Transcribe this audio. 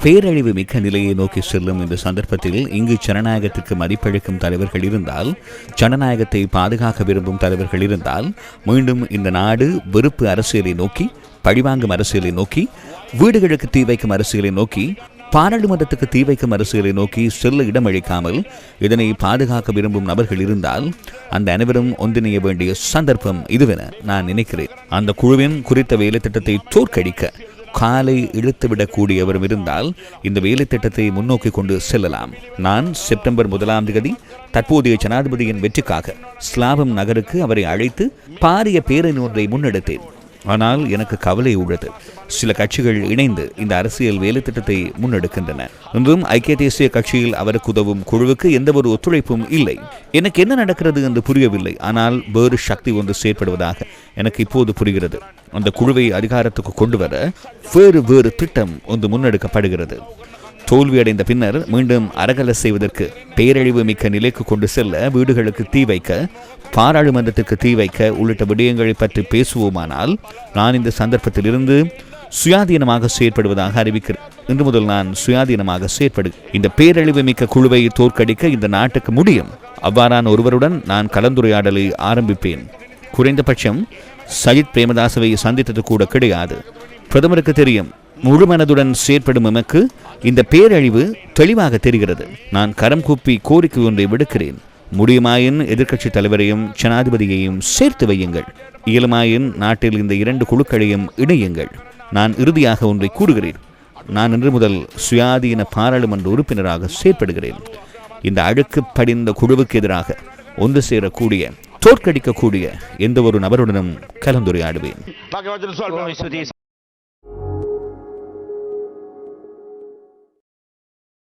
பேரழிவு மிக்க நிலையை நோக்கி செல்லும் இந்த சந்தர்ப்பத்தில் இங்கு ஜனநாயகத்திற்கு மதிப்பளிக்கும் தலைவர்கள் இருந்தால் ஜனநாயகத்தை பாதுகாக்க விரும்பும் தலைவர்கள் இருந்தால் மீண்டும் இந்த நாடு வெறுப்பு அரசியலை நோக்கி பழிவாங்கும் அரசியலை நோக்கி வீடுகளுக்கு தீ வைக்கும் அரசியலை நோக்கி பாராளுமன்றத்துக்கு தீ வைக்கும் அரசியலை நோக்கி செல்ல இடமளிக்காமல் இதனை பாதுகாக்க விரும்பும் நபர்கள் இருந்தால் அந்த அனைவரும் ஒன்றிணைய வேண்டிய சந்தர்ப்பம் இதுவென நான் நினைக்கிறேன். அந்த குழுவின் குறித்த வேலை திட்டத்தை தோற்கடிக்க காலை இழுத்துவிடக்கூடியவரும் இருந்தால் இந்த வேலை திட்டத்தை முன்னோக்கி கொண்டு செல்லலாம். நான் செப்டம்பர் முதலாம் தேதி தற்போதைய ஜனாதிபதியின் வெற்றிக்காக ஸ்லாபம் நகருக்கு அவரை அழைத்து பாரிய பேரணி ஒன்றை முன்னெடுத்தேன். ஆனால் எனக்கு கவலை உள்ளது. சில கட்சிகள் இணைந்து இந்த அரசியல் வேலை திட்டத்தை முன்னெடுக்கின்றன. இன்றும் ஐக்கிய தேசிய கட்சியில் அவருக்கு உதவும் குழுவுக்கு எந்த ஒரு ஒத்துழைப்பும் இல்லை. எனக்கு என்ன நடக்கிறது என்று புரியவில்லை. ஆனால் வேறு சக்தி ஒன்று செயற்படுவதாக எனக்கு இப்போது புரிகிறது. அந்த குழுவை அதிகாரத்துக்கு கொண்டு வர வேறு வேறு திட்டம் ஒன்று முன்னெடுக்கப்படுகிறது. தோல்வியடைந்த பின்னர் மீண்டும் அரகல செய்வதற்கு பேரழிவு மிக்க நிலைக்கு கொண்டு செல்ல வீடுகளுக்கு தீ வைக்க பாராளுமன்றத்திற்கு தீ வைக்க உள்ளிட்ட விடயங்களை பற்றி பேசுவோமானால் நான் இந்த சந்தர்ப்பத்திலிருந்து சுயாதீனமாக செயற்படுவதாக அறிவிக்கிறேன். இன்று முதல் நான் சுயாதீனமாக செயற்படு. இந்த பேரழிவு மிக்க குழுவை தோற்கடிக்க இந்த நாட்டுக்கு முடியும். அவ்வாறான ஒருவருடன் நான் கலந்துரையாடலை ஆரம்பிப்பேன். குறைந்தபட்சம் சஜித் பிரேமதாசவை சந்தித்தது கூட கிடையாது. பிரதமருக்கு தெரியும் முழுமனதுடன் செயற்படும் எமக்கு இந்த பேரழிவு தெளிவாக தெரிகிறது. நான் கரம் கூப்பி கோரிக்கை ஒன்றை விடுக்கிறேன். முடியுமாயின் எதிர்க்கட்சி தலைவரையும் ஜனாதிபதியையும் சேர்த்து வையுங்கள். இயலுமாயின் நாட்டில் இந்த இரண்டு குழுக்களையும் இணையுங்கள். நான் இறுதியாக ஒன்றை கூறுகிறேன். நான் இன்று முதல் சுயாதீன பாராளுமன்ற உறுப்பினராக செயற்படுகிறேன். இந்த அழுக்கு படிந்த குழுவுக்கு எதிராக ஒன்று சேரக்கூடிய தோற்கடிக்கக்கூடிய எந்த ஒரு நபருடனும் கலந்துரையாடுவேன்.